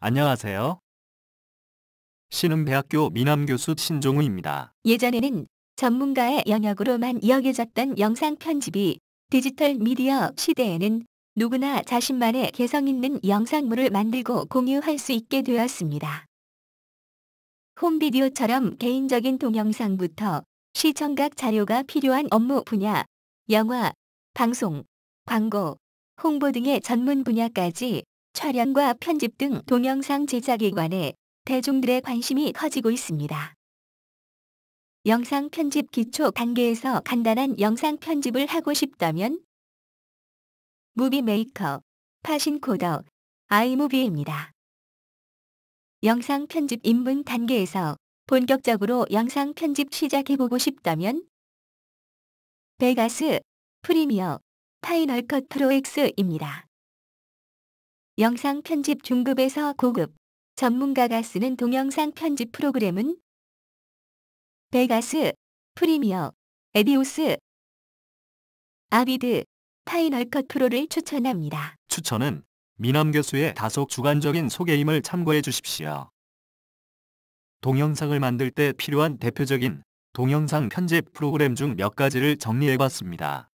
안녕하세요. 신흥대학교 미남교수 신종우입니다. 예전에는 전문가의 영역으로만 여겨졌던 영상 편집이 디지털 미디어 시대에는 누구나 자신만의 개성 있는 영상물을 만들고 공유할 수 있게 되었습니다. 홈비디오처럼 개인적인 동영상부터 시청각 자료가 필요한 업무 분야, 영화, 방송, 광고, 홍보 등의 전문 분야까지 촬영과 편집 등 동영상 제작에 관해 대중들의 관심이 커지고 있습니다. 영상 편집 기초 단계에서 간단한 영상 편집을 하고 싶다면 무비 메이커, 파신 코더, 아이무비입니다. 영상 편집 입문 단계에서 본격적으로 영상 편집 시작해보고 싶다면 베가스, 프리미어, 파이널 컷 프로 X입니다. 영상 편집 중급에서 고급, 전문가가 쓰는 동영상 편집 프로그램은 베가스, 프리미어, 에디오스, 아비드, 파이널 컷 프로를 추천합니다. 추천은 미남 교수의 다소 주관적인 소개임을 참고해 주십시오. 동영상을 만들 때 필요한 대표적인 동영상 편집 프로그램 중 몇 가지를 정리해 봤습니다.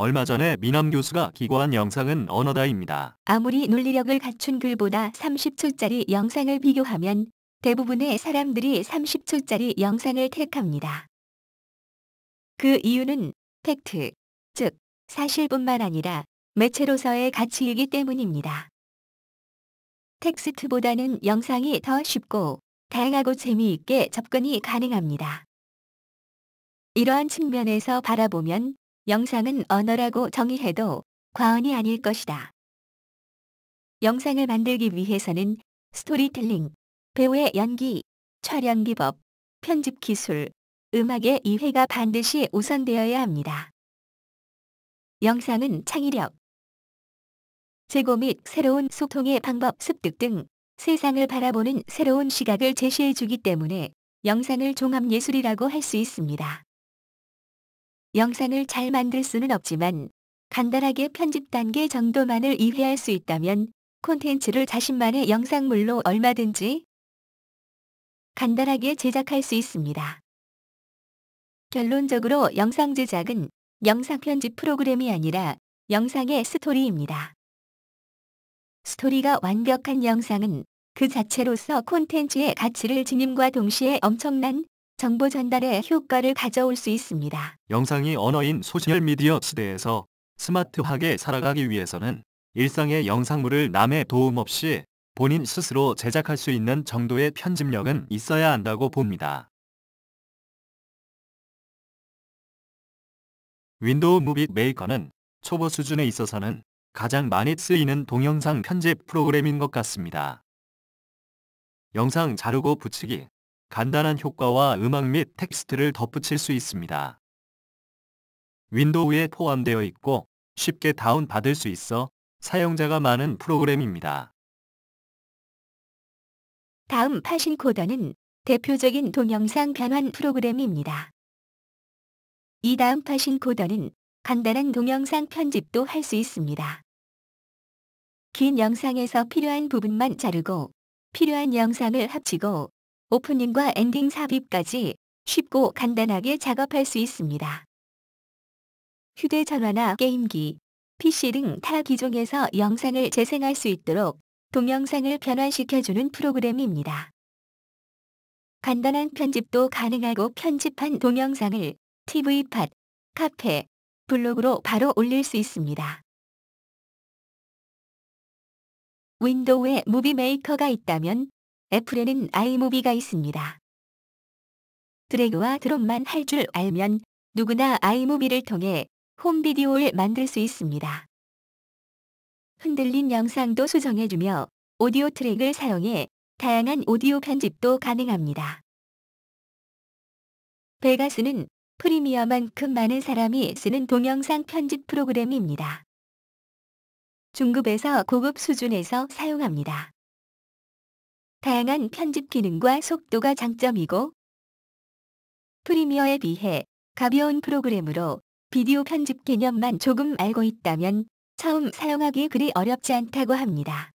얼마 전에 미남 교수가 기고한 영상은 언어다입니다. 아무리 논리력을 갖춘 글보다 30초짜리 영상을 비교하면 대부분의 사람들이 30초짜리 영상을 택합니다. 그 이유는 팩트, 즉 사실뿐만 아니라 매체로서의 가치이기 때문입니다. 텍스트보다는 영상이 더 쉽고 다양하고 재미있게 접근이 가능합니다. 이러한 측면에서 바라보면 영상은 언어라고 정의해도 과언이 아닐 것이다. 영상을 만들기 위해서는 스토리텔링, 배우의 연기, 촬영 기법, 편집 기술, 음악의 이해가 반드시 우선되어야 합니다. 영상은 창의력, 제고 및 새로운 소통의 방법 습득 등 세상을 바라보는 새로운 시각을 제시해 주기 때문에 영상을 종합예술이라고 할 수 있습니다. 영상을 잘 만들 수는 없지만 간단하게 편집 단계 정도만을 이해할 수 있다면 콘텐츠를 자신만의 영상물로 얼마든지 간단하게 제작할 수 있습니다. 결론적으로 영상 제작은 영상 편집 프로그램이 아니라 영상의 스토리입니다. 스토리가 완벽한 영상은 그 자체로서 콘텐츠의 가치를 지님과 동시에 엄청난 정보 전달에 효과를 가져올 수 있습니다. 영상이 언어인 소셜미디어 시대에서 스마트하게 살아가기 위해서는 일상의 영상물을 남의 도움 없이 본인 스스로 제작할 수 있는 정도의 편집력은 있어야 한다고 봅니다. 윈도우 무비 메이커는 초보 수준에 있어서는 가장 많이 쓰이는 동영상 편집 프로그램인 것 같습니다. 영상 자르고 붙이기, 간단한 효과와 음악 및 텍스트를 덧붙일 수 있습니다. 윈도우에 포함되어 있고 쉽게 다운받을 수 있어 사용자가 많은 프로그램입니다. 다음 파신 코더는 대표적인 동영상 변환 프로그램입니다. 이 다음 파신 코더는 간단한 동영상 편집도 할 수 있습니다. 긴 영상에서 필요한 부분만 자르고 필요한 영상을 합치고 오프닝과 엔딩 삽입까지 쉽고 간단하게 작업할 수 있습니다. 휴대전화나 게임기, PC 등 타 기종에서 영상을 재생할 수 있도록 동영상을 변환시켜주는 프로그램입니다. 간단한 편집도 가능하고 편집한 동영상을 TV팟, 카페, 블로그로 바로 올릴 수 있습니다. 윈도우에 무비 메이커가 있다면 애플에는 아이무비가 있습니다. 드래그와 드롭만 할 줄 알면 누구나 아이무비를 통해 홈비디오를 만들 수 있습니다. 흔들린 영상도 수정해주며 오디오 트랙을 사용해 다양한 오디오 편집도 가능합니다. 베가스는 프리미어만큼 많은 사람이 쓰는 동영상 편집 프로그램입니다. 중급에서 고급 수준에서 사용합니다. 다양한 편집 기능과 속도가 장점이고 프리미어에 비해 가벼운 프로그램으로 비디오 편집 개념만 조금 알고 있다면 처음 사용하기 그리 어렵지 않다고 합니다.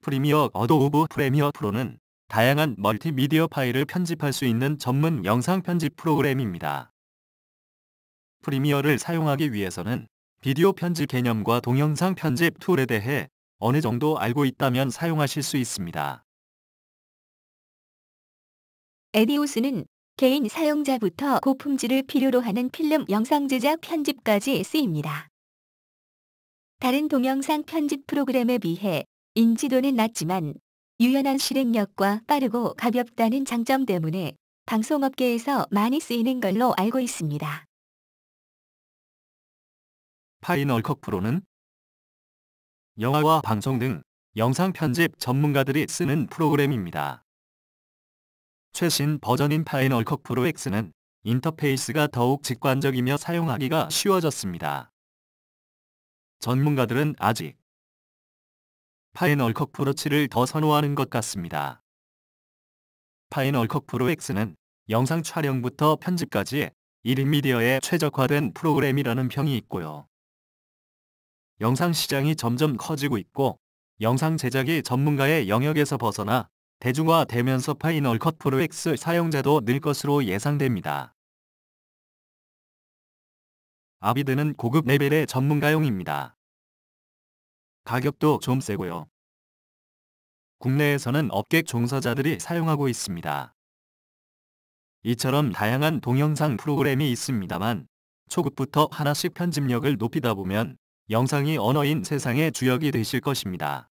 프리미어 어도브 프리미어 프로는 다양한 멀티미디어 파일을 편집할 수 있는 전문 영상 편집 프로그램입니다. 프리미어를 사용하기 위해서는 비디오 편집 개념과 동영상 편집 툴에 대해 어느 정도 알고 있다면 사용하실 수 있습니다. 에디오스는 개인 사용자부터 고품질을 필요로 하는 필름 영상 제작 편집까지 쓰입니다. 다른 동영상 편집 프로그램에 비해 인지도는 낮지만 유연한 실행력과 빠르고 가볍다는 장점 때문에 방송업계에서 많이 쓰이는 걸로 알고 있습니다. 파이널 컷 프로는 영화와 방송 등 영상 편집 전문가들이 쓰는 프로그램입니다. 최신 버전인 파이널 컷 프로 X는 인터페이스가 더욱 직관적이며 사용하기가 쉬워졌습니다. 전문가들은 아직 파이널 컷 프로 7을 더 선호하는 것 같습니다. 파이널 컷 프로 X는 영상 촬영부터 편집까지 1인 미디어에 최적화된 프로그램이라는 평이 있고요. 영상 시장이 점점 커지고 있고 영상 제작이 전문가의 영역에서 벗어나 대중화되면서 파이널 컷 프로 X 사용자도 늘 것으로 예상됩니다. 아비드는 고급 레벨의 전문가용입니다. 가격도 좀 세고요. 국내에서는 업계 종사자들이 사용하고 있습니다. 이처럼 다양한 동영상 프로그램이 있습니다만 초급부터 하나씩 편집력을 높이다 보면 영상이 언어인 세상의 주역이 되실 것입니다.